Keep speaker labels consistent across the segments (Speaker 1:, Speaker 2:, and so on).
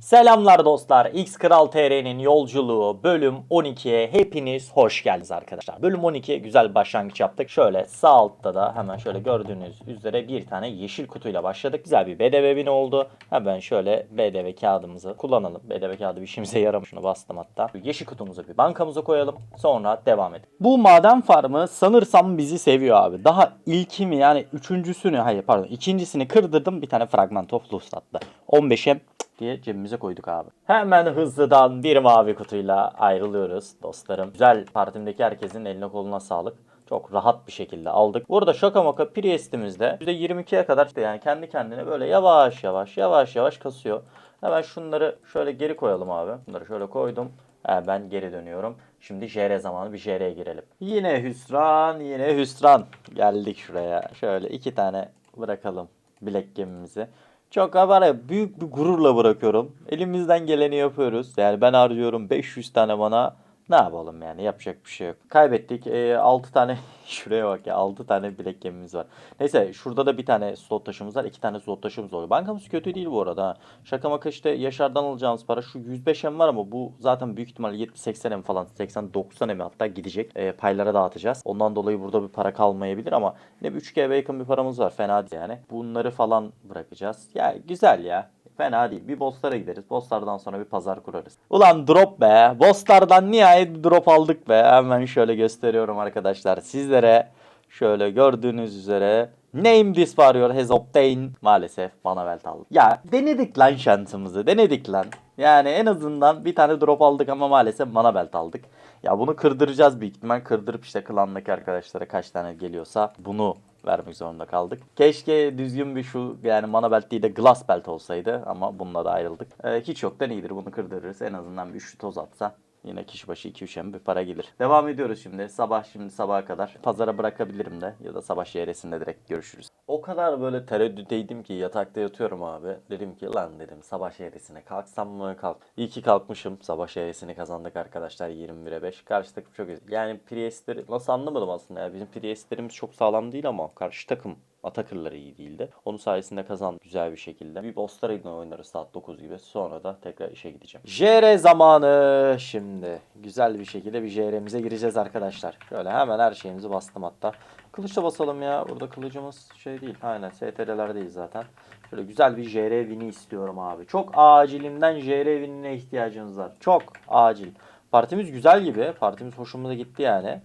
Speaker 1: Selamlar dostlar. X Kral TR'nin yolculuğu bölüm 12'ye hepiniz hoş geldiniz arkadaşlar. Bölüm 12'ye güzel başlangıç yaptık. Şöyle sağ altta da hemen şöyle gördüğünüz üzere bir tane yeşil kutuyla başladık. Güzel bir BDV bini oldu. Hemen şöyle BDV kağıdımızı kullanalım. BDV kağıdı bir işimize yaramış. Şunu bastım hatta. Yeşil kutumuzu bir bankamıza koyalım. Sonra devam edelim. Bu maden farmı sanırsam bizi seviyor abi. Daha ilkimi yani üçüncüsünü hayır pardon ikincisini kırdırdım. Bir tane fragment of loot attı. 15'e diye cebimize koyduk abi. Hemen hızlıdan bir mavi kutuyla ayrılıyoruz dostlarım. Güzel partimdeki herkesin eline koluna sağlık. Çok rahat bir şekilde aldık. Burada şaka maka Priest'imizde %22'ye kadar işte yani kendi kendine böyle yavaş yavaş yavaş yavaş kasıyor. Hemen şunları şöyle geri koyalım abi. Bunları şöyle koydum. He, ben geri dönüyorum. Şimdi JR zamanı bir JR'ye girelim. Yine hüsran, yine hüsran. Geldik şuraya. Şöyle iki tane bırakalım bilek gemimizi. Çok var ya büyük bir gururla bırakıyorum. Elimizden geleni yapıyoruz. Yani ben harcıyorum 500 tane bana. Ne yapalım yani yapacak bir şey yok. Kaybettik. E, 6 tane şuraya bak ya 6 tane bilek gemimiz var. Neyse şurada da bir tane slot taşımız var. 2 tane slot taşımız oluyor. Bankamız kötü değil bu arada. ha. Şaka maka işte Yaşar'dan alacağımız para şu 105 M var ama bu zaten büyük ihtimalle 70-80 M falan 80-90 M hatta gidecek. E, paylara dağıtacağız. Ondan dolayı burada bir para kalmayabilir ama yine bir 3G'ye yakın bir paramız var. Fena değil yani. Bunları falan bırakacağız. Ya güzel ya. Fena değil. Bir bosslara gideriz. Bosslardan sonra bir pazar kurarız. Ulan drop be. Bosslardan nihayet bir drop aldık be. Hemen şöyle gösteriyorum arkadaşlar. Sizlere şöyle gördüğünüz üzere Name this warrior has obtained. Maalesef bana belt aldı. Ya denedik lan şansımızı. Denedik lan. Yani en azından bir tane drop aldık ama maalesef mana belt aldık. Ya bunu kırdıracağız büyük ihtimal. Kırdırıp işte klandaki arkadaşlara kaç tane geliyorsa bunu vermek zorunda kaldık. Keşke düzgün bir şu yani mana belt değil de glass belt olsaydı ama bununla da ayrıldık. Ee, hiç yoktan iyidir bunu kırdırırız. En azından bir üçlü toz atsa Yine kişi başı 2-3 M bir para gelir. Devam ediyoruz şimdi. Sabah şimdi sabaha kadar. Pazara bırakabilirim de ya da sabah şehresinde direkt görüşürüz. O kadar böyle tereddütteydim ki yatakta yatıyorum abi. Dedim ki lan dedim sabah şehresine kalksam mı kalk. İyi ki kalkmışım. Sabah şehresini kazandık arkadaşlar 21'e 5. Karşı takım çok iyi. Yani Priest'leri nasıl anlamadım aslında ya. Bizim Priest'lerimiz çok sağlam değil ama karşı takım Atakırları iyi değildi. Onun sayesinde kazandık güzel bir şekilde. Bir Boss'larıyla oynarız saat 9 gibi. Sonra da tekrar işe gideceğim. JR zamanı şimdi. Güzel bir şekilde bir JR'mize gireceğiz arkadaşlar. Şöyle hemen her şeyimizi bastım hatta. Kılıçla basalım ya. Burada kılıcımız şey değil. Aynen STR'ler değil zaten. Şöyle güzel bir JR vini istiyorum abi. Çok acilimden JR vinine ihtiyacınız var. Çok acil. Partimiz güzel gibi. Partimiz hoşumuza gitti yani.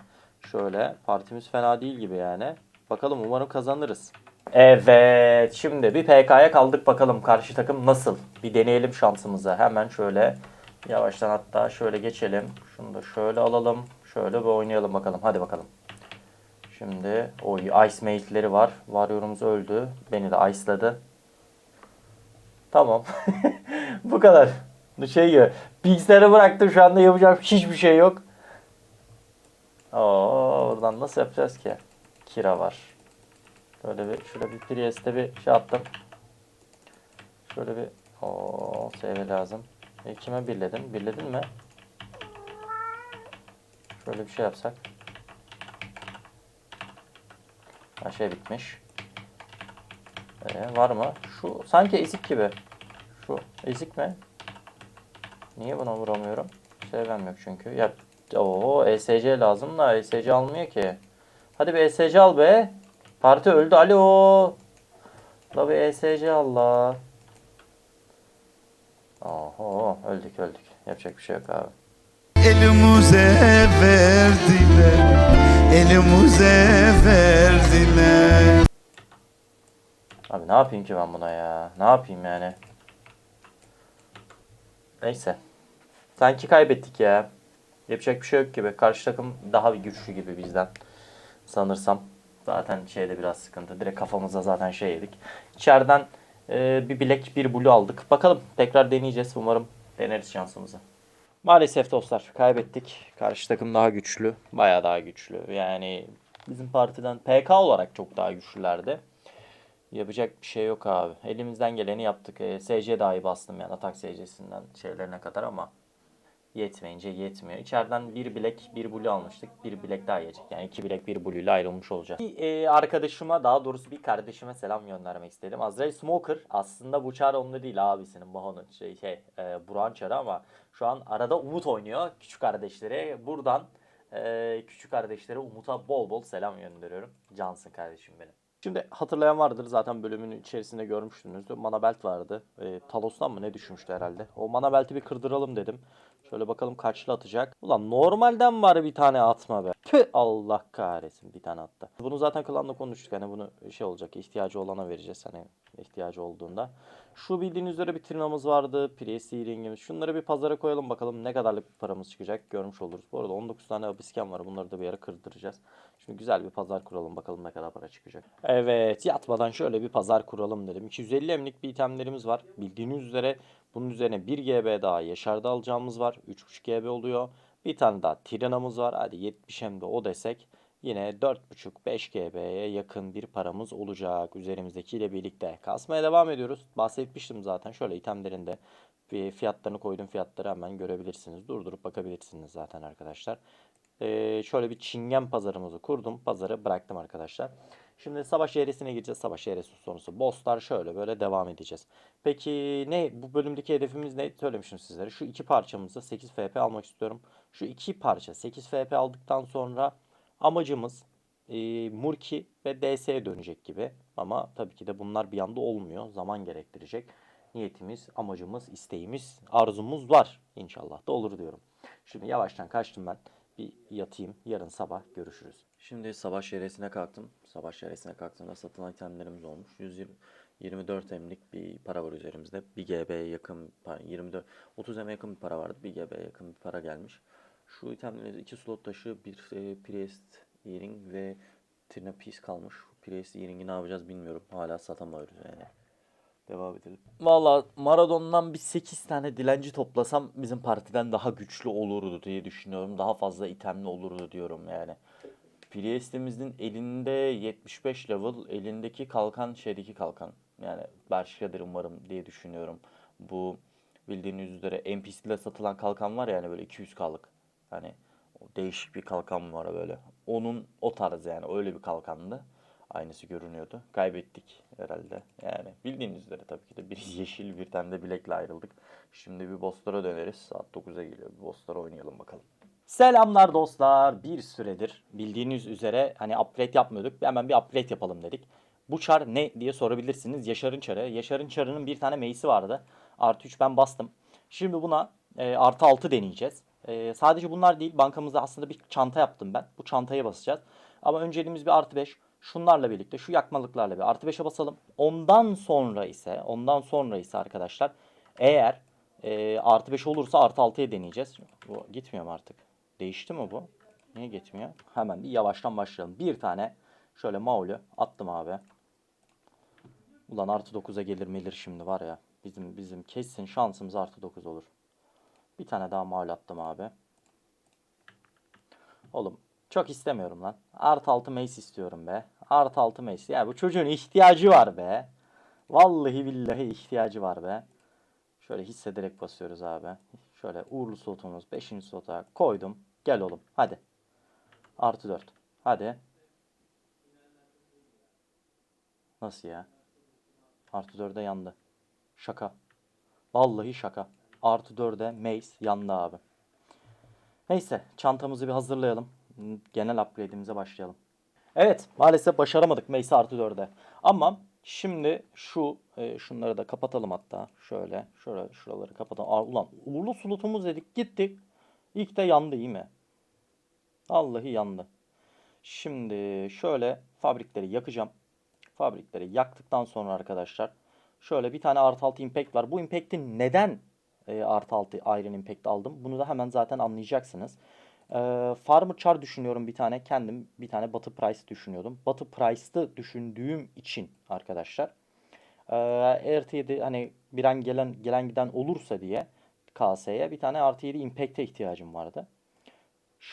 Speaker 1: Şöyle partimiz fena değil gibi yani. Bakalım umarım kazanırız. Evet şimdi bir PK'ya kaldık bakalım karşı takım nasıl? Bir deneyelim şansımızı. Hemen şöyle yavaştan hatta şöyle geçelim. Şunu da şöyle alalım. Şöyle bir oynayalım bakalım. Hadi bakalım. Şimdi o Ice Mate'leri var. Warrior'umuz öldü. Beni de Ice'ladı. Tamam. Bu kadar. Şey gibi. Bilgisayarı bıraktım şu anda yapacağım hiçbir şey yok. Oo, oradan nasıl yapacağız ki? Kira var. Böyle bir şöyle bir Priest'e bir şey attım. Şöyle bir o SV lazım. E, kime birledin? Birledin mi? Şöyle bir şey yapsak. Ha şey bitmiş. Ee, var mı? Şu sanki ezik gibi. Şu ezik mi? Niye buna vuramıyorum? Sevmem yok çünkü. Ya o ESC lazım da ESC almıyor ki. Hadi bir ESC al be. Parti öldü. Alo. La bir ESC Allah. Oho öldük öldük. Yapacak bir şey yok abi.
Speaker 2: Elimize verdiler Elimize verdiler
Speaker 1: Abi ne yapayım ki ben buna ya? Ne yapayım yani? Neyse. Sanki kaybettik ya. Yapacak bir şey yok gibi. Karşı takım daha bir güçlü gibi bizden. Sanırsam. Zaten şeyde biraz sıkıntı. Direkt kafamıza zaten şey yedik. İçeriden e, bir bilek bir blue aldık. Bakalım tekrar deneyeceğiz. Umarım deneriz şansımızı. Maalesef dostlar kaybettik. Karşı takım daha güçlü. Bayağı daha güçlü. Yani bizim partiden PK olarak çok daha güçlülerdi. Yapacak bir şey yok abi. Elimizden geleni yaptık. E, SC dahi bastım yani atak SC'sinden şeylerine kadar ama Yetmeyince yetmiyor. İçeriden bir bilek bir blue almıştık. Bir bilek daha yiyecek. Yani iki bilek bir blue ile ayrılmış olacak. Bir e, arkadaşıma daha doğrusu bir kardeşime selam göndermek istedim. Azrael Smoker aslında bu çar onda değil abisinin Maho'nun şey, şey e, Buran çarı ama şu an arada Umut oynuyor. Küçük kardeşleri buradan e, küçük kardeşlere Umut'a bol bol selam gönderiyorum. Cansın kardeşim benim. Şimdi hatırlayan vardır zaten bölümün içerisinde görmüştünüzdür. Mana belt vardı. E, Talos'tan mı ne düşmüştü herhalde. O mana belti bir kırdıralım dedim. Şöyle bakalım kaçlı atacak. Ulan normalden var bir tane atma be. Tüh Allah kahretsin bir tane attı. Bunu zaten klanla konuştuk. Hani bunu şey olacak ihtiyacı olana vereceğiz hani ihtiyacı olduğunda. Şu bildiğiniz üzere bir trinamız vardı. Priest ringimiz. Şunları bir pazara koyalım bakalım ne kadarlık bir paramız çıkacak görmüş oluruz. Bu arada 19 tane abisken var. Bunları da bir ara kırdıracağız. Şimdi güzel bir pazar kuralım bakalım ne kadar para çıkacak. Evet yatmadan şöyle bir pazar kuralım dedim. 250 emlik bir itemlerimiz var. Bildiğiniz üzere bunun üzerine 1 GB daha Yaşar'da alacağımız var. 3.5 GB oluyor. Bir tane daha Tirana'mız var. Hadi 70 hem de o desek. Yine 4.5-5 GB'ye yakın bir paramız olacak üzerimizdekiyle birlikte. Kasmaya devam ediyoruz. Bahsetmiştim zaten. Şöyle itemlerinde fiyatlarını koydum fiyatları hemen görebilirsiniz. Durdurup bakabilirsiniz zaten arkadaşlar. Ee, şöyle bir çingen pazarımızı kurdum. Pazarı bıraktım arkadaşlar. Şimdi savaş şehresine gireceğiz. Savaş şehresi sonrası bosslar şöyle böyle devam edeceğiz. Peki ne bu bölümdeki hedefimiz ne söylemiştim sizlere. Şu iki parçamızı 8 FP almak istiyorum. Şu iki parça 8 FP aldıktan sonra amacımız e, Murki ve DS'ye dönecek gibi. Ama tabii ki de bunlar bir anda olmuyor. Zaman gerektirecek. Niyetimiz, amacımız, isteğimiz, arzumuz var. İnşallah da olur diyorum. Şimdi yavaştan kaçtım ben. Bir yatayım. Yarın sabah görüşürüz. Şimdi sabah şeresine kalktım. Sabah şeresine kalktığımda satılan itemlerimiz olmuş. 120 24 emlik bir para var üzerimizde. 1 GB'ye yakın, pardon, 24 30 M'ye yakın bir para vardı. 1 GB'ye yakın bir para gelmiş. Şu itemleri iki slot taşı, bir e, Priest Earring ve Trina Piece kalmış. Priest Earring'i ne yapacağız bilmiyorum. Hala satamıyoruz yani. Devam edelim. Valla Maradon'dan bir 8 tane dilenci toplasam bizim partiden daha güçlü olurdu diye düşünüyorum. Daha fazla itemli olurdu diyorum yani. Priest'imizin elinde 75 level, elindeki kalkan şeydeki kalkan. Yani başkadır umarım diye düşünüyorum. Bu bildiğiniz üzere NPC'de satılan kalkan var ya hani böyle 200k'lık. Hani değişik bir kalkan var böyle. Onun o tarz yani öyle bir kalkandı. Aynısı görünüyordu. Kaybettik herhalde. Yani bildiğiniz üzere tabii ki de bir yeşil bir tane de bilekle ayrıldık. Şimdi bir bosslara döneriz. Saat 9'a geliyor. Bir bosslara oynayalım bakalım. Selamlar dostlar. Bir süredir bildiğiniz üzere hani upgrade yapmıyorduk. Hemen bir upgrade yapalım dedik. Bu çar ne diye sorabilirsiniz. Yaşar'ın çarı. Yaşar'ın çarının bir tane meysi vardı. Artı 3 ben bastım. Şimdi buna e, artı 6 deneyeceğiz. E, sadece bunlar değil. Bankamızda aslında bir çanta yaptım ben. Bu çantaya basacağız. Ama önceliğimiz bir artı 5. Şunlarla birlikte şu yakmalıklarla bir artı 5'e basalım. Ondan sonra ise ondan sonra ise arkadaşlar eğer e, artı 5 olursa artı 6'ya deneyeceğiz. Bu gitmiyor mu artık? Değişti mi bu? Niye gitmiyor? Hemen bir yavaştan başlayalım. Bir tane şöyle maulü attım abi. Ulan artı 9'a gelir melir şimdi var ya. Bizim bizim kesin şansımız artı 9 olur. Bir tane daha maul attım abi. Oğlum çok istemiyorum lan. Artı 6 mace istiyorum be. Artı 6 mace. Ya bu çocuğun ihtiyacı var be. Vallahi billahi ihtiyacı var be. Şöyle hissederek basıyoruz abi. Şöyle uğurlu slotumuz 5. slota koydum. Gel oğlum hadi. Artı 4. Hadi. Nasıl ya? Artı 4'e yandı. Şaka. Vallahi şaka. Artı 4'e Mace yandı abi. Neyse çantamızı bir hazırlayalım. Genel upgrade'imize başlayalım. Evet maalesef başaramadık Mace artı 4'e. Ama şimdi şu e, şunları da kapatalım hatta. Şöyle şöyle şuraları kapatalım. Aa, ulan uğurlu slotumuz dedik gittik. İlk de yandı iyi mi? Vallahi yandı. Şimdi şöyle fabrikleri yakacağım. Fabrikleri yaktıktan sonra arkadaşlar şöyle bir tane artı altı impact var. Bu impact'i neden e, artı altı Iron Impact aldım? Bunu da hemen zaten anlayacaksınız. E, Farmer Char düşünüyorum bir tane. Kendim bir tane Batı Price düşünüyordum. Batı Price'ı düşündüğüm için arkadaşlar. E, artı 7 hani bir an gelen gelen giden olursa diye KS'ye bir tane artı 7 Impact'e ihtiyacım vardı.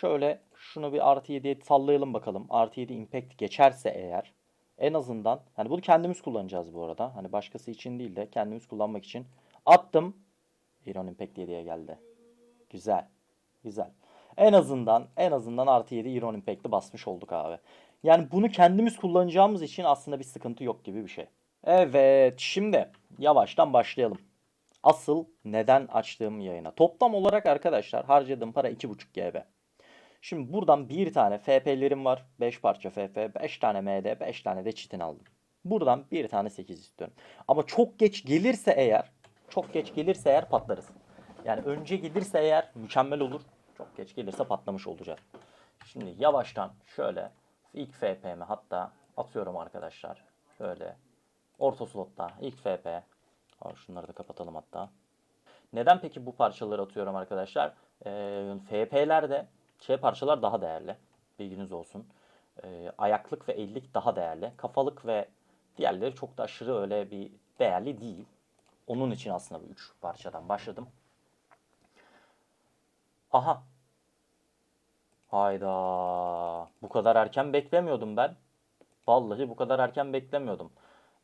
Speaker 1: Şöyle şunu bir artı 7'ye sallayalım bakalım. Artı 7 impact geçerse eğer en azından hani bunu kendimiz kullanacağız bu arada. Hani başkası için değil de kendimiz kullanmak için attım. Iron Impact 7'ye geldi. Güzel. Güzel. En azından en azından artı 7 Iron Impact'i basmış olduk abi. Yani bunu kendimiz kullanacağımız için aslında bir sıkıntı yok gibi bir şey. Evet şimdi yavaştan başlayalım. Asıl neden açtığım yayına. Toplam olarak arkadaşlar harcadığım para 2.5 GB. Şimdi buradan bir tane FP'lerim var. 5 parça FP, 5 tane MD, 5 tane de çitin aldım. Buradan bir tane 8 istiyorum. Ama çok geç gelirse eğer, çok geç gelirse eğer patlarız. Yani önce gelirse eğer mükemmel olur. Çok geç gelirse patlamış olacak. Şimdi yavaştan şöyle ilk FP'mi hatta atıyorum arkadaşlar. Şöyle orta slotta ilk FP. Aa, Şunları da kapatalım hatta. Neden peki bu parçaları atıyorum arkadaşlar? Ee, FP'lerde şey parçalar daha değerli. Bilginiz olsun. Ee, ayaklık ve ellik daha değerli. Kafalık ve diğerleri çok da aşırı öyle bir değerli değil. Onun için aslında bu üç parçadan başladım. Aha. Hayda. Bu kadar erken beklemiyordum ben. Vallahi bu kadar erken beklemiyordum.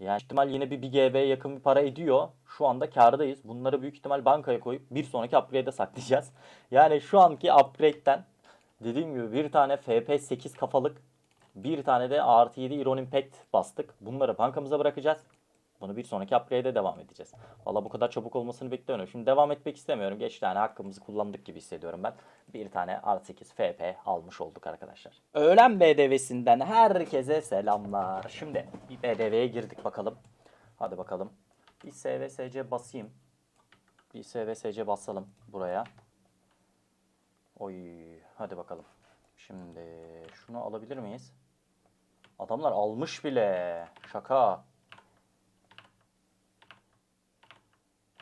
Speaker 1: Yani ihtimal yine bir 1 GB'ye yakın bir para ediyor. Şu anda kârdayız. Bunları büyük ihtimal bankaya koyup bir sonraki upgrade'e saklayacağız. Yani şu anki upgrade'den dediğim gibi bir tane FP8 kafalık bir tane de artı 7 Iron Impact bastık. Bunları bankamıza bırakacağız. Bunu bir sonraki upgrade'e devam edeceğiz. Valla bu kadar çabuk olmasını bekliyorum. Şimdi devam etmek istemiyorum. Geç tane hakkımızı kullandık gibi hissediyorum ben. Bir tane artı 8 FP almış olduk arkadaşlar. Öğlen BDV'sinden herkese selamlar. Şimdi bir BDV'ye girdik bakalım. Hadi bakalım. Bir SVSC basayım. Bir SVSC basalım buraya. Oy hadi bakalım. Şimdi şunu alabilir miyiz? Adamlar almış bile. Şaka.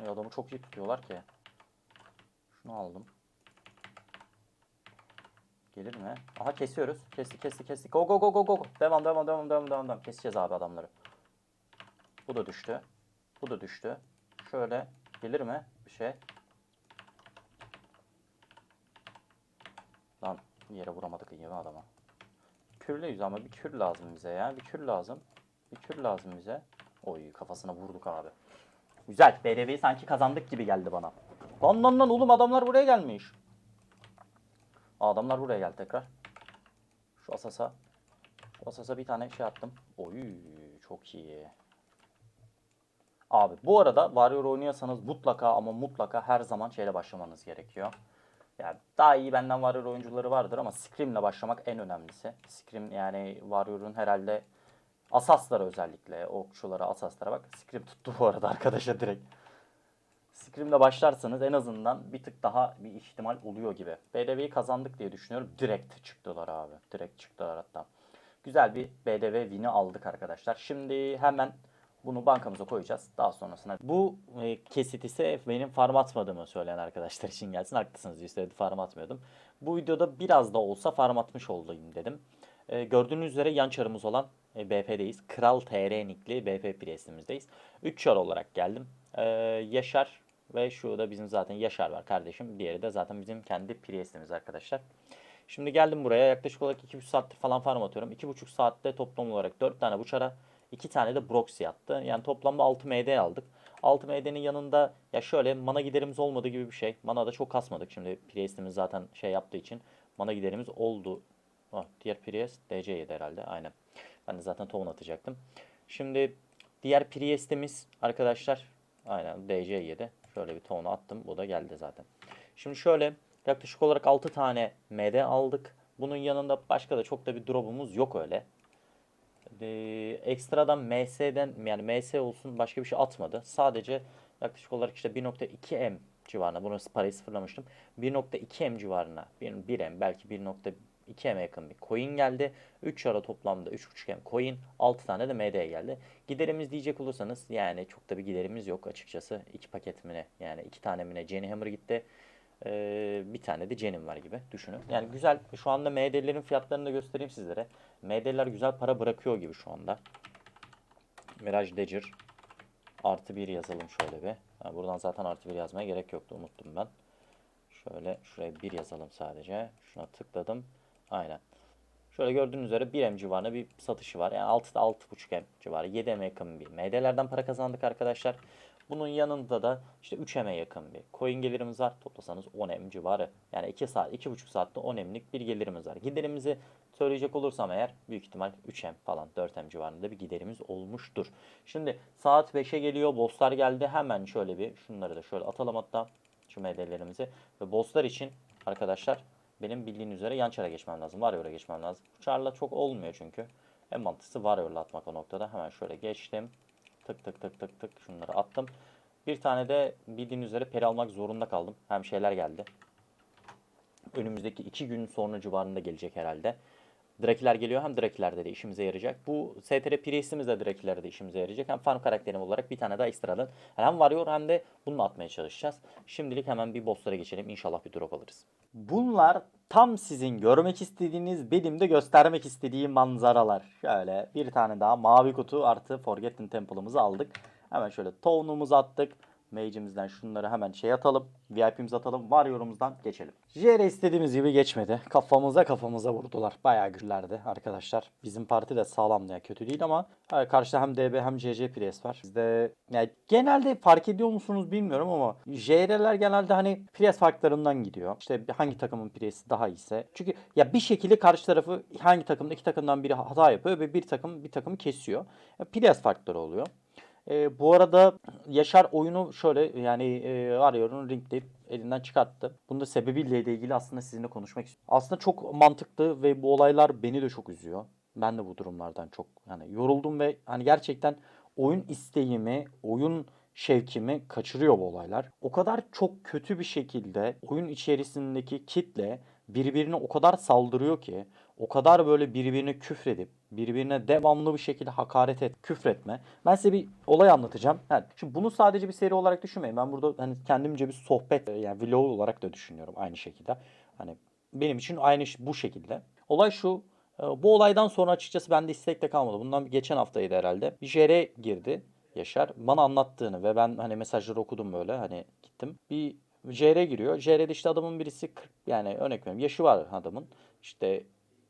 Speaker 1: Ya adamı çok iyi tutuyorlar ki. Şunu aldım. Gelir mi? Aha kesiyoruz. Kestik kestik kestik. Go go go go go. Devam devam devam devam devam devam. Keseceğiz abi adamları. Bu da düştü. Bu da düştü. Şöyle gelir mi bir şey? Lan bir yere vuramadık mi adama? Kürlüyüz ama bir kür lazım bize ya. Bir kür lazım. Bir kür lazım bize. Oy kafasına vurduk abi. Güzel. BDV'yi sanki kazandık gibi geldi bana. Lan lan lan oğlum adamlar buraya gelmiş. Adamlar buraya geldi tekrar. Şu asasa. Şu asasa bir tane şey attım. Oy çok iyi. Abi bu arada Warrior oynuyorsanız mutlaka ama mutlaka her zaman şeyle başlamanız gerekiyor. Yani daha iyi benden Warrior oyuncuları vardır ama Scream'le başlamak en önemlisi. Scream yani Warrior'un herhalde Asaslara özellikle okçulara, asaslara bak. Scream tuttu bu arada arkadaşa direkt. Scream'le başlarsanız en azından bir tık daha bir ihtimal oluyor gibi. BDV'yi kazandık diye düşünüyorum. Direkt çıktılar abi. Direkt çıktılar hatta. Güzel bir BDV win'i aldık arkadaşlar. Şimdi hemen bunu bankamıza koyacağız. Daha sonrasında bu e, kesit ise benim farm atmadığımı söyleyen arkadaşlar için gelsin. Haklısınız. Üstelik farm atmıyordum. Bu videoda biraz da olsa farm atmış olayım dedim. E, gördüğünüz üzere yan çarımız olan e, BP'deyiz. Kral TR nickli BP Priest'imizdeyiz. 3 çar olarak geldim. E, Yaşar ve şu da bizim zaten Yaşar var kardeşim. Diğeri de zaten bizim kendi Priest'imiz arkadaşlar. Şimdi geldim buraya yaklaşık olarak 2,5 saattir falan farm atıyorum. 2,5 saatte toplam olarak 4 tane bu çara 2 tane de Broxy attı. Yani toplamda 6 MD aldık. 6 MD'nin yanında ya şöyle mana giderimiz olmadı gibi bir şey. Mana da çok kasmadık. Şimdi Priest'imiz zaten şey yaptığı için mana giderimiz oldu. Oh, diğer Priest DC7 herhalde aynen. Ben de zaten tohum atacaktım. Şimdi diğer Priest'imiz arkadaşlar aynen DC7. Şöyle bir tohum attım. Bu da geldi zaten. Şimdi şöyle yaklaşık olarak 6 tane MD aldık. Bunun yanında başka da çok da bir drop'umuz yok öyle. Ee, ekstradan MS'den yani MS olsun başka bir şey atmadı. Sadece yaklaşık olarak işte 1.2 M civarına bunu parayı sıfırlamıştım. 1.2 M civarına 1, 1 M belki 1.2 M'e yakın bir coin geldi. 3 ara toplamda 3.5 M coin 6 tane de MD geldi. Giderimiz diyecek olursanız yani çok da bir giderimiz yok açıkçası. 2 paket mi ne yani 2 tane mi ne Jenny Hammer gitti. Ee, bir tane de Jen'im var gibi düşünün. Yani güzel. Şu anda MD'lerin fiyatlarını da göstereyim sizlere. MD'ler güzel para bırakıyor gibi şu anda. Mirage Dagger. Artı bir yazalım şöyle bir. Ha, buradan zaten artı bir yazmaya gerek yoktu. Unuttum ben. Şöyle şuraya bir yazalım sadece. Şuna tıkladım. Aynen. Şöyle gördüğünüz üzere 1 M civarında bir satışı var. Yani 6'da 6.5 M civarı. 7 M yakın bir. MD'lerden para kazandık arkadaşlar. Bunun yanında da işte 3M'e yakın bir coin gelirimiz var. Toplasanız 10M civarı. Yani 2 saat, 2,5 saatte 10M'lik bir gelirimiz var. Giderimizi söyleyecek olursam eğer büyük ihtimal 3M falan 4M civarında bir giderimiz olmuştur. Şimdi saat 5'e geliyor. Bosslar geldi. Hemen şöyle bir şunları da şöyle atalım hatta şu MD'lerimizi. Ve bosslar için arkadaşlar benim bildiğin üzere yan çara geçmem lazım. Warrior'a geçmem lazım. Bu çarla çok olmuyor çünkü. En mantıklısı Warrior'la atmak o noktada. Hemen şöyle geçtim. Tık tık tık tık tık şunları attım. Bir tane de bildiğin üzere peri almak zorunda kaldım. Hem şeyler geldi. Önümüzdeki iki gün sonra civarında gelecek herhalde. Drakiler geliyor hem Drakilerde de işimize yarayacak. Bu STR Priest'imiz de Drakilerde de işimize yarayacak. Hem farm karakterim olarak bir tane daha ekstradan. Hem Warrior hem de bununla atmaya çalışacağız. Şimdilik hemen bir bosslara geçelim. İnşallah bir drop alırız. Bunlar tam sizin görmek istediğiniz, benim de göstermek istediğim manzaralar. Şöyle bir tane daha mavi kutu artı Forgotten Temple'ımızı aldık. Hemen şöyle town'umuzu attık. Mage'imizden şunları hemen şey atalım. VIP'imizi atalım. Warrior'umuzdan geçelim. JR istediğimiz gibi geçmedi. Kafamıza kafamıza vurdular. Bayağı güçlerdi arkadaşlar. Bizim parti de sağlamdı ya kötü değil ama e, karşıda hem DB hem CC Priest var. Bizde yani genelde fark ediyor musunuz bilmiyorum ama JR'ler genelde hani Priest farklarından gidiyor. İşte hangi takımın Priest'i daha iyiyse. Çünkü ya bir şekilde karşı tarafı hangi takımda iki takımdan biri hata yapıyor ve bir takım bir takımı kesiyor. E, Priest farkları oluyor. E, bu arada Yaşar oyunu şöyle yani e, arıyorum ringleyip elinden çıkarttı. Bunun da sebebiyle de ilgili aslında sizinle konuşmak istiyorum. Aslında çok mantıklı ve bu olaylar beni de çok üzüyor. Ben de bu durumlardan çok hani yoruldum ve hani gerçekten oyun isteğimi, oyun şevkimi kaçırıyor bu olaylar. O kadar çok kötü bir şekilde oyun içerisindeki kitle birbirine o kadar saldırıyor ki, o kadar böyle birbirine küfredip, birbirine devamlı bir şekilde hakaret et, küfretme. Ben size bir olay anlatacağım. Yani şimdi bunu sadece bir seri olarak düşünmeyin. Ben burada hani kendimce bir sohbet yani vlog olarak da düşünüyorum aynı şekilde. Hani benim için aynı bu şekilde. Olay şu. e, Bu olaydan sonra açıkçası bende istekte kalmadı. Bundan geçen haftaydı herhalde. Bir JR girdi Yaşar. Bana anlattığını ve ben hani mesajları okudum böyle hani gittim. Bir JR giriyor. JR'de işte adamın birisi 40 yani örnek veriyorum yaşı var adamın. İşte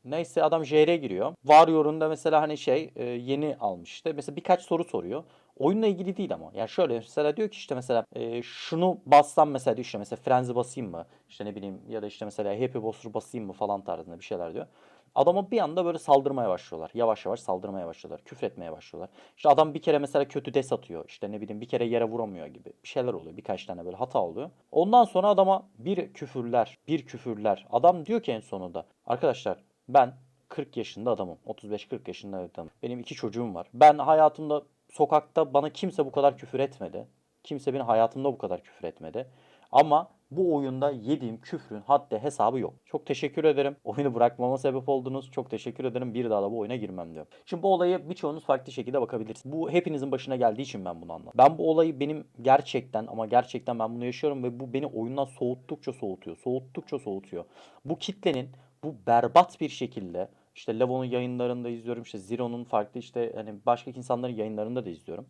Speaker 1: Neyse adam JR giriyor. Warrior'un da mesela hani şey e, yeni almış işte. Mesela birkaç soru soruyor. Oyunla ilgili değil ama. Yani şöyle mesela diyor ki işte mesela e, şunu bassam mesela diyor işte mesela frenzi basayım mı? İşte ne bileyim ya da işte mesela happy boss'u basayım mı falan tarzında bir şeyler diyor. Adama bir anda böyle saldırmaya başlıyorlar. Yavaş yavaş saldırmaya başlıyorlar. Küfretmeye başlıyorlar. İşte adam bir kere mesela kötü des atıyor. İşte ne bileyim bir kere yere vuramıyor gibi. Bir şeyler oluyor. Birkaç tane böyle hata oluyor. Ondan sonra adama bir küfürler, bir küfürler. Adam diyor ki en sonunda arkadaşlar ben 40 yaşında adamım. 35-40 yaşında adamım. Benim iki çocuğum var. Ben hayatımda sokakta bana kimse bu kadar küfür etmedi. Kimse benim hayatımda bu kadar küfür etmedi. Ama bu oyunda yediğim küfrün haddi hesabı yok. Çok teşekkür ederim. Oyunu bırakmama sebep oldunuz. Çok teşekkür ederim. Bir daha da bu oyuna girmem diyor. Şimdi bu olayı birçoğunuz farklı şekilde bakabilirsiniz. Bu hepinizin başına geldiği için ben bunu anladım. Ben bu olayı benim gerçekten ama gerçekten ben bunu yaşıyorum ve bu beni oyundan soğuttukça soğutuyor. Soğuttukça soğutuyor. Bu kitlenin bu berbat bir şekilde işte Levo'nun yayınlarında izliyorum. işte Zero'nun farklı işte hani başka insanların yayınlarında da izliyorum.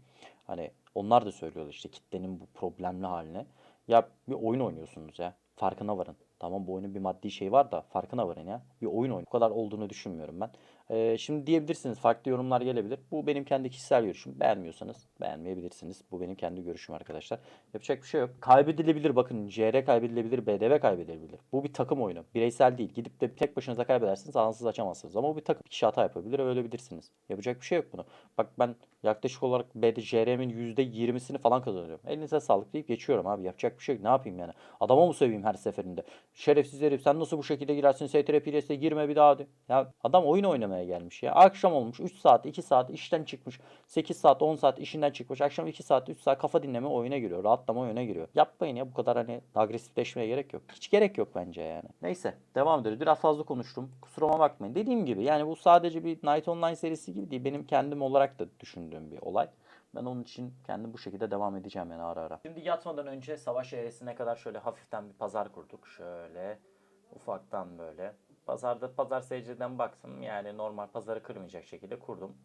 Speaker 1: Hani onlar da söylüyorlar işte kitlenin bu problemli haline. Ya bir oyun oynuyorsunuz ya. Farkına varın. Tamam bu oyunun bir maddi şey var da farkına varın ya. Bir oyun oyun. Bu kadar olduğunu düşünmüyorum ben. Ee, şimdi diyebilirsiniz farklı yorumlar gelebilir. Bu benim kendi kişisel görüşüm. Beğenmiyorsanız beğenmeyebilirsiniz. Bu benim kendi görüşüm arkadaşlar. Yapacak bir şey yok. Kaybedilebilir bakın. CR kaybedilebilir. BDV kaybedilebilir. Bu bir takım oyunu. Bireysel değil. Gidip de tek başınıza kaybedersiniz. Ansız açamazsınız. Ama bu bir takım. Bir kişi hata yapabilir ölebilirsiniz. Yapacak bir şey yok bunu. Bak ben yaklaşık olarak BD, JR'min %20'sini falan kazanıyorum. Elinize sağlık deyip geçiyorum abi. Yapacak bir şey yok. Ne yapayım yani? Adama mı söveyim her seferinde? Şerefsiz herif sen nasıl bu şekilde girersin? STR Priest'e girme bir daha. de. Ya adam oyun oynamaya gelmiş ya. Akşam olmuş 3 saat 2 saat işten çıkmış. 8 saat 10 saat işinden çıkmış. Akşam 2 saat 3 saat kafa dinleme oyuna giriyor. Rahatlama oyuna giriyor. Yapmayın ya bu kadar hani agresifleşmeye gerek yok. Hiç gerek yok bence yani. Neyse devam ediyoruz. Biraz fazla konuştum. Kusuruma bakmayın. Dediğim gibi yani bu sadece bir Night Online serisi gibi değil. Benim kendim olarak da düşündüğüm bir olay. Ben onun için kendim bu şekilde devam edeceğim yani ara ara. Şimdi yatmadan önce savaş eğrisine kadar şöyle hafiften bir pazar kurduk. Şöyle ufaktan böyle. Pazarda pazar seyirciden baksın yani normal pazarı kırmayacak şekilde kurdum.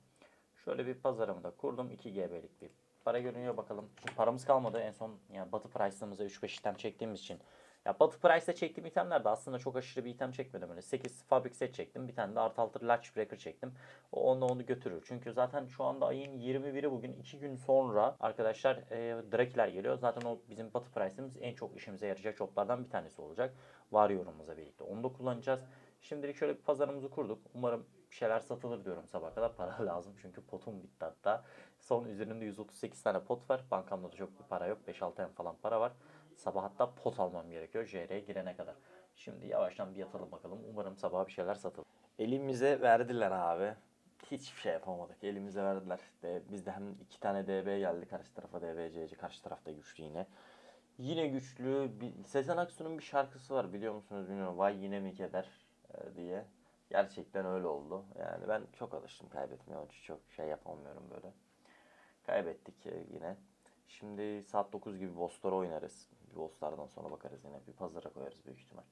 Speaker 1: Şöyle bir pazarımı da kurdum. 2 GB'lik bir para görünüyor bakalım. Şimdi paramız kalmadı. En son yani Batı Price'ımıza 3-5 işlem çektiğimiz için Ya Batı Price'da çektiğim itemler aslında çok aşırı bir item çekmedim. Öyle 8 Fabric set çektim. Bir tane de Art Alter Latch Breaker çektim. O onunla onu götürür. Çünkü zaten şu anda ayın 21'i bugün 2 gün sonra arkadaşlar e, Drakiler geliyor. Zaten o bizim Batı Price'imiz en çok işimize yarayacak shoplardan bir tanesi olacak. Warrior'umuzla birlikte. Onu da kullanacağız. Şimdilik şöyle bir pazarımızı kurduk. Umarım bir şeyler satılır diyorum sabah kadar. Para lazım çünkü potum bitti hatta. Son üzerinde 138 tane pot var. Bankamda da çok bir para yok. 5-6 en falan para var. Sabah hatta pot almam gerekiyor JR'ye girene kadar. Şimdi yavaştan bir yatalım bakalım. Umarım sabah bir şeyler satılır. Elimize verdiler abi. Hiçbir şey yapamadık. Elimize verdiler. De, bizde hem iki tane DB geldi. Karşı tarafa DBC'ci. Karşı tarafta güçlü yine. Yine güçlü. Bir, Sezen Aksu'nun bir şarkısı var biliyor musunuz bilmiyorum. Vay yine mi keder e, diye. Gerçekten öyle oldu. Yani ben çok alıştım kaybetmeye. Onun çok şey yapamıyorum böyle. Kaybettik e, yine. Şimdi saat 9 gibi bossları oynarız. Bir bosslardan sonra bakarız yine. Bir pazara koyarız büyük ihtimal.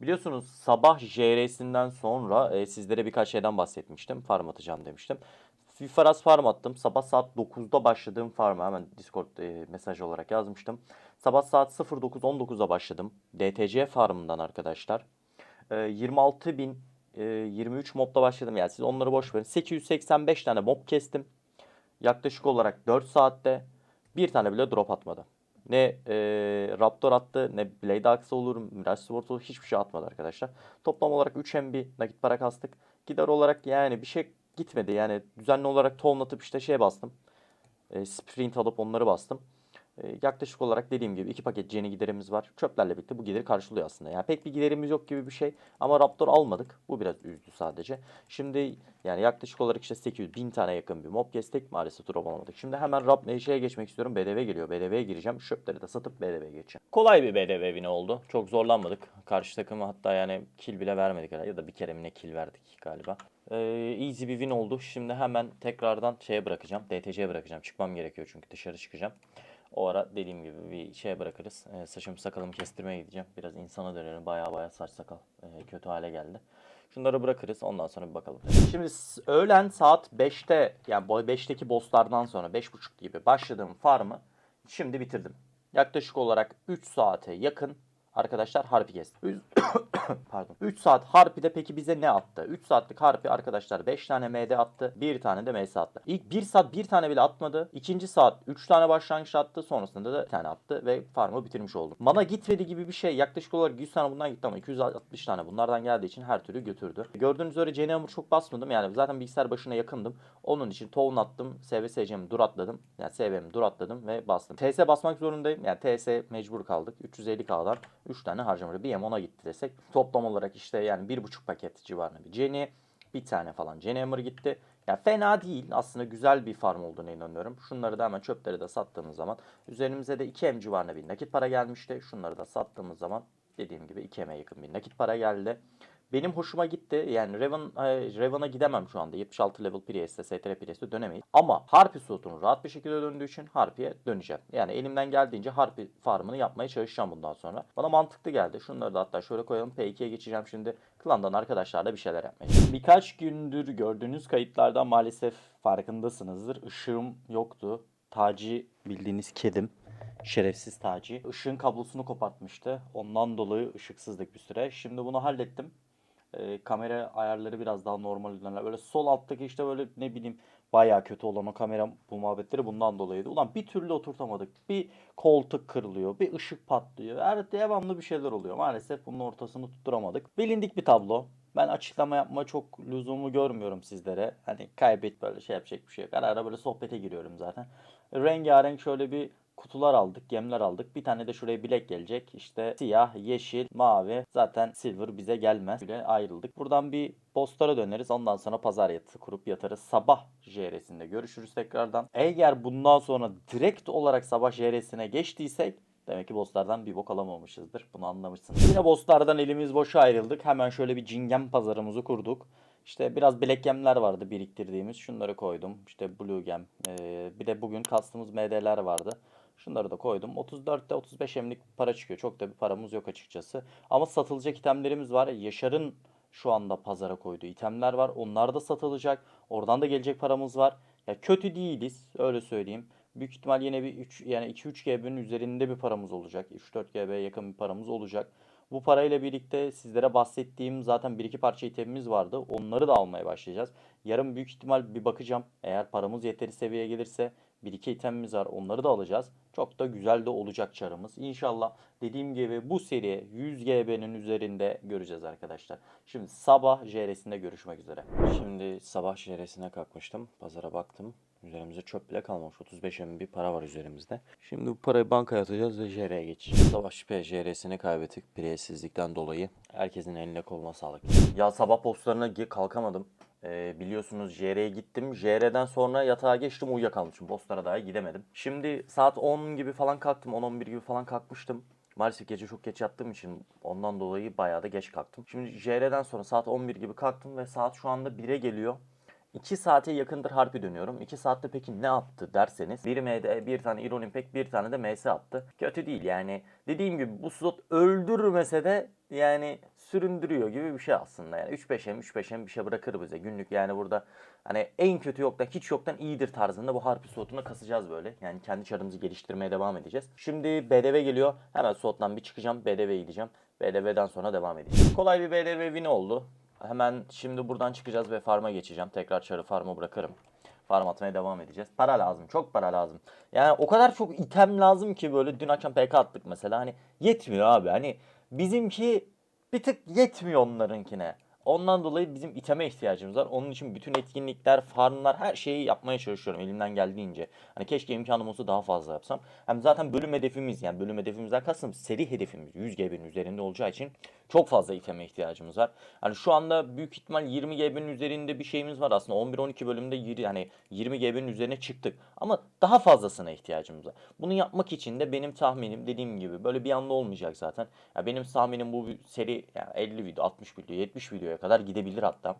Speaker 1: Biliyorsunuz sabah JR'sinden sonra e, sizlere birkaç şeyden bahsetmiştim. Farm atacağım demiştim. Fifaras farm attım. Sabah saat 9'da başladığım farm'a hemen Discord e, mesaj olarak yazmıştım. Sabah saat 09.19'da başladım. DTC farmından arkadaşlar. E, 26 bin e, 23 mobla başladım. Yani siz onları boş verin. 885 tane mob kestim. Yaklaşık olarak 4 saatte bir tane bile drop atmadı. Ne e, Raptor attı ne Blade Axe olur, Mirage Sword olur hiçbir şey atmadı arkadaşlar. Toplam olarak 3 MB nakit para kastık. Gider olarak yani bir şey gitmedi. Yani düzenli olarak tohum atıp işte şey bastım. E, sprint alıp onları bastım. E, yaklaşık olarak dediğim gibi iki paket Jenny giderimiz var. Çöplerle birlikte bu gideri karşılıyor aslında. Yani pek bir giderimiz yok gibi bir şey. Ama Raptor almadık. Bu biraz üzdü sadece. Şimdi yani yaklaşık olarak işte 800 bin tane yakın bir mob kestik. Maalesef drop alamadık. Şimdi hemen Rap şeye geçmek istiyorum. BDV geliyor. BDV'ye gireceğim. Çöpleri de satıp BDV'ye geçeceğim. Kolay bir BDV wini oldu. Çok zorlanmadık. Karşı takımı hatta yani kill bile vermedik herhalde. Ya da bir kere mi ne kill verdik galiba. Ee, easy bir win oldu. Şimdi hemen tekrardan şeye bırakacağım. DTC'ye bırakacağım. Çıkmam gerekiyor çünkü dışarı çıkacağım. O ara dediğim gibi bir şeye bırakırız. Ee, saçımı sakalımı kestirmeye gideceğim. Biraz insana dönelim. Baya baya saç sakal e, kötü hale geldi. Şunları bırakırız. Ondan sonra bir bakalım. Şimdi öğlen saat 5'te yani bu 5'teki bosslardan sonra 5.30 gibi başladığım farmı şimdi bitirdim. Yaklaşık olarak 3 saate yakın arkadaşlar harpi kestim. Pardon. 3 saat harpide peki bize ne attı? 3 saatlik harpi arkadaşlar 5 tane MD attı. 1 tane de MS attı. İlk 1 saat 1 tane bile atmadı. İkinci saat 3 tane başlangıç attı. Sonrasında da 1 tane attı ve farmı bitirmiş oldum. Mana gitmedi gibi bir şey. Yaklaşık olarak 100 tane bundan gitti ama 260 tane bunlardan geldiği için her türlü götürdü. Gördüğünüz üzere Hammer çok basmadım. Yani zaten bilgisayar başına yakındım. Onun için tohum attım. SVSC'mi dur atladım. Yani SV'mi dur atladım ve bastım. TS basmak zorundayım. Yani TS mecbur kaldık. 350k'dan 3 tane harcamadı. Bir M10'a gitti desek. Toplam olarak işte yani 1,5 paket civarında bir Jenny. Bir tane falan Jenny Hammer gitti. Yani fena değil. Aslında güzel bir farm olduğuna inanıyorum. Şunları da hemen çöpleri de sattığımız zaman üzerimize de 2M civarında bir nakit para gelmişti. Şunları da sattığımız zaman dediğim gibi 2M'ye yakın bir nakit para geldi. Benim hoşuma gitti. Yani Raven, e, Raven'a gidemem şu anda. 76 level Priest'e, STR Priest'e dönemeyiz. Ama Harpy slotunu rahat bir şekilde döndüğü için Harpy'ye döneceğim. Yani elimden geldiğince Harpy farmını yapmaya çalışacağım bundan sonra. Bana mantıklı geldi. Şunları da hatta şöyle koyalım. P2'ye geçeceğim şimdi. Klandan arkadaşlarla bir şeyler yapmaya. Birkaç gündür gördüğünüz kayıtlardan maalesef farkındasınızdır. Işığım yoktu. Taci bildiğiniz kedim. Şerefsiz Taci. Işığın kablosunu kopartmıştı. Ondan dolayı ışıksızdık bir süre. Şimdi bunu hallettim. Ee, kamera ayarları biraz daha normal dönerler. Böyle sol alttaki işte böyle ne bileyim bayağı kötü olan o kamera bu muhabbetleri bundan dolayıydı. Ulan bir türlü oturtamadık. Bir koltuk kırılıyor, bir ışık patlıyor. Her devamlı bir şeyler oluyor. Maalesef bunun ortasını tutturamadık. Bilindik bir tablo. Ben açıklama yapma çok lüzumu görmüyorum sizlere. Hani kaybet böyle şey yapacak bir şey yok. Ara ara böyle sohbete giriyorum zaten. Rengarenk şöyle bir kutular aldık, gemler aldık. Bir tane de şuraya bilek gelecek. İşte siyah, yeşil, mavi. Zaten silver bize gelmez. Böyle ayrıldık. Buradan bir bosslara döneriz. Ondan sonra pazar yatı kurup yatarız. Sabah JR'sinde görüşürüz tekrardan. Eğer bundan sonra direkt olarak sabah JR'sine geçtiysek Demek ki bosslardan bir bok alamamışızdır. Bunu anlamışsınız. Yine bosslardan elimiz boşa ayrıldık. Hemen şöyle bir cingem pazarımızı kurduk. İşte biraz black gemler vardı biriktirdiğimiz. Şunları koydum. İşte blue gem. Ee, bir de bugün kastığımız MD'ler vardı. Şunları da koydum. 34'te 35 emlik para çıkıyor. Çok da bir paramız yok açıkçası. Ama satılacak itemlerimiz var. Yaşar'ın şu anda pazara koyduğu itemler var. Onlar da satılacak. Oradan da gelecek paramız var. Ya kötü değiliz öyle söyleyeyim. Büyük ihtimal yine bir 3 yani 2-3 GB'nin üzerinde bir paramız olacak. 3-4 GB'ye yakın bir paramız olacak. Bu parayla birlikte sizlere bahsettiğim zaten bir iki parça itemimiz vardı. Onları da almaya başlayacağız. Yarın büyük ihtimal bir bakacağım. Eğer paramız yeteri seviyeye gelirse bir iki itemimiz var. Onları da alacağız. Çok da güzel de olacak çarımız. İnşallah dediğim gibi bu seri 100 GB'nin üzerinde göreceğiz arkadaşlar. Şimdi sabah JR'sinde görüşmek üzere. Şimdi sabah JR'sine kalkmıştım. Pazara baktım. Üzerimizde çöp bile kalmamış. 35 MB bir para var üzerimizde. Şimdi bu parayı bankaya atacağız ve JR'ye geçeceğiz. Savaş şüphe JR'sini kaybettik. Priyesizlikten dolayı. Herkesin eline koluna sağlık. Ya sabah postlarına kalkamadım. Ee, biliyorsunuz JR'ye gittim. JR'den sonra yatağa geçtim uyuyakalmışım. Postlara daha gidemedim. Şimdi saat 10 gibi falan kalktım. 10-11 gibi falan kalkmıştım. Maalesef gece çok geç yattığım için ondan dolayı bayağı da geç kalktım. Şimdi JR'den sonra saat 11 gibi kalktım ve saat şu anda 1'e geliyor. 2 saate yakındır harpi dönüyorum. 2 saatte peki ne attı derseniz bir MD, bir tane Iron Impact, bir tane de MS attı. Kötü değil yani. Dediğim gibi bu slot öldürmese de yani süründürüyor gibi bir şey aslında. Yani 3-5M 3-5M bir şey bırakır bize günlük yani burada hani en kötü yoktan hiç yoktan iyidir tarzında bu harpi slotuna kasacağız böyle. Yani kendi çarımızı geliştirmeye devam edeceğiz. Şimdi BDV geliyor. Hemen slottan bir çıkacağım. BDV gideceğim. BDV'den sonra devam edeceğim. Kolay bir BDV win oldu. Hemen şimdi buradan çıkacağız ve farma geçeceğim. Tekrar çarı farma bırakırım. Farm atmaya devam edeceğiz. Para lazım. Çok para lazım. Yani o kadar çok item lazım ki böyle dün akşam PK attık mesela. Hani yetmiyor abi. Hani bizimki bir tık yetmiyor onlarınkine. Ondan dolayı bizim iteme ihtiyacımız var. Onun için bütün etkinlikler, farmlar her şeyi yapmaya çalışıyorum elimden geldiğince. Hani keşke imkanım olsa daha fazla yapsam. Hem zaten bölüm hedefimiz yani bölüm hedefimizden kastım seri hedefimiz 100 GB'nin üzerinde olacağı için çok fazla iteme ihtiyacımız var. Hani şu anda büyük ihtimal 20 GB'nin üzerinde bir şeyimiz var aslında. 11-12 bölümde hani 20 GB'nin üzerine çıktık. Ama daha fazlasına ihtiyacımız var. Bunu yapmak için de benim tahminim dediğim gibi böyle bir anda olmayacak zaten. Ya benim tahminim bu seri yani 50 video, 60 video, 70 videoya kadar gidebilir hatta.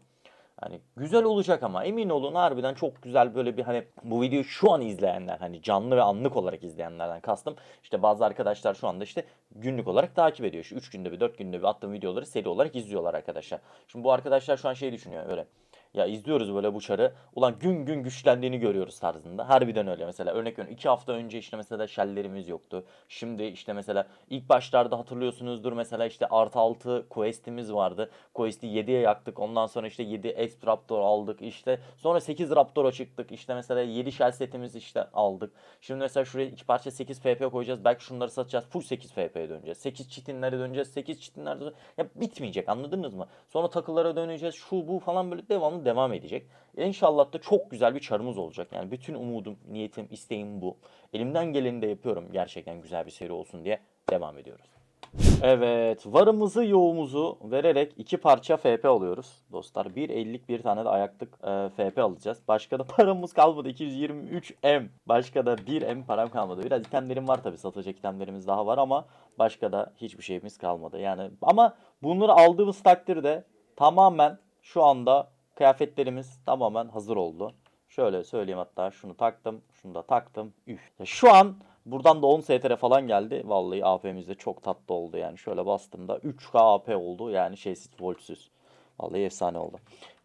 Speaker 1: Hani güzel olacak ama emin olun harbiden çok güzel böyle bir hani bu videoyu şu an izleyenler hani canlı ve anlık olarak izleyenlerden kastım. İşte bazı arkadaşlar şu anda işte günlük olarak takip ediyor. Şu 3 günde bir 4 günde bir attığım videoları seri olarak izliyorlar arkadaşlar. Şimdi bu arkadaşlar şu an şey düşünüyor böyle. Ya izliyoruz böyle bu çarı. Ulan gün gün güçlendiğini görüyoruz tarzında. Harbiden öyle mesela. Örnek veriyorum. 2 hafta önce işte mesela shell'lerimiz yoktu. Şimdi işte mesela ilk başlarda hatırlıyorsunuzdur mesela işte artı 6 quest'imiz vardı. Quest'i 7'ye yaktık. Ondan sonra işte 7 Exp Raptor aldık. İşte sonra 8 Raptor'a çıktık. İşte mesela 7 shell setimizi işte aldık. Şimdi mesela şuraya iki parça 8 FP koyacağız. Belki şunları satacağız. Full 8 FP'ye döneceğiz. 8 çitinlere döneceğiz. 8 çitinlere. Ya bitmeyecek anladınız mı? Sonra takılara döneceğiz. Şu bu falan böyle devamlı devam edecek. İnşallah da çok güzel bir çarımız olacak. Yani bütün umudum, niyetim, isteğim bu. Elimden geleni de yapıyorum gerçekten güzel bir seri olsun diye devam ediyoruz. Evet, varımızı yoğumuzu vererek iki parça FP alıyoruz dostlar. 1.50'lik bir tane de ayaklık e, FP alacağız. Başka da paramız kalmadı. 223M. Başka da 1M param kalmadı. Biraz itemlerim var tabii. Satacak itemlerimiz daha var ama başka da hiçbir şeyimiz kalmadı. Yani ama bunları aldığımız takdirde tamamen şu anda kıyafetlerimiz tamamen hazır oldu. Şöyle söyleyeyim hatta şunu taktım, şunu da taktım. Üf. Ya şu an buradan da 10 STR falan geldi. Vallahi AP'miz de çok tatlı oldu yani. Şöyle bastığımda 3K AP oldu. Yani şeysiz voltsuz. Vallahi efsane oldu.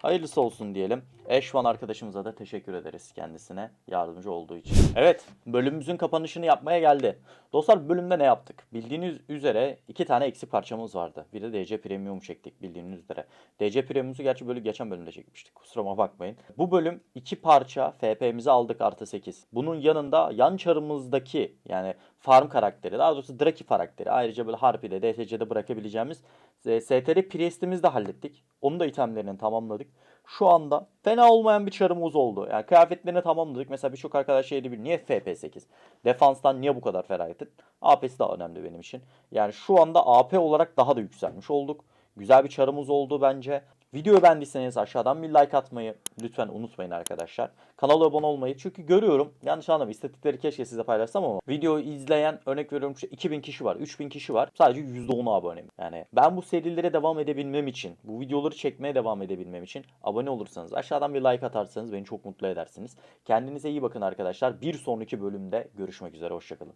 Speaker 1: Hayırlısı olsun diyelim. Eşvan arkadaşımıza da teşekkür ederiz kendisine yardımcı olduğu için. Evet bölümümüzün kapanışını yapmaya geldi. Dostlar bölümde ne yaptık? Bildiğiniz üzere iki tane eksik parçamız vardı. Bir de DC Premium çektik bildiğiniz üzere. DC Premium'u gerçi böyle geçen bölümde çekmiştik. Kusuruma bakmayın. Bu bölüm iki parça FP'mizi aldık artı 8. Bunun yanında yan çarımızdaki yani farm karakteri daha doğrusu Draki karakteri ayrıca böyle Harpi'de DTC'de bırakabileceğimiz e, STR Priest'imizi de hallettik. Onun da itemlerini tamamladık. Şu anda fena olmayan bir çarımız oldu. Yani kıyafetlerini tamamladık. Mesela birçok arkadaş şey diyebilir. Niye FP8? Defanstan niye bu kadar ferayetin? AP'si daha önemli benim için. Yani şu anda AP olarak daha da yükselmiş olduk. Güzel bir çarımız oldu bence. Videoyu beğendiyseniz aşağıdan bir like atmayı lütfen unutmayın arkadaşlar. Kanala abone olmayı çünkü görüyorum yanlış anlamayın istatistikleri keşke size paylaşsam ama videoyu izleyen örnek veriyorum işte 2000 kişi var 3000 kişi var sadece %10'u abone. Yani ben bu serilere devam edebilmem için bu videoları çekmeye devam edebilmem için abone olursanız aşağıdan bir like atarsanız beni çok mutlu edersiniz. Kendinize iyi bakın arkadaşlar bir sonraki bölümde görüşmek üzere hoşçakalın.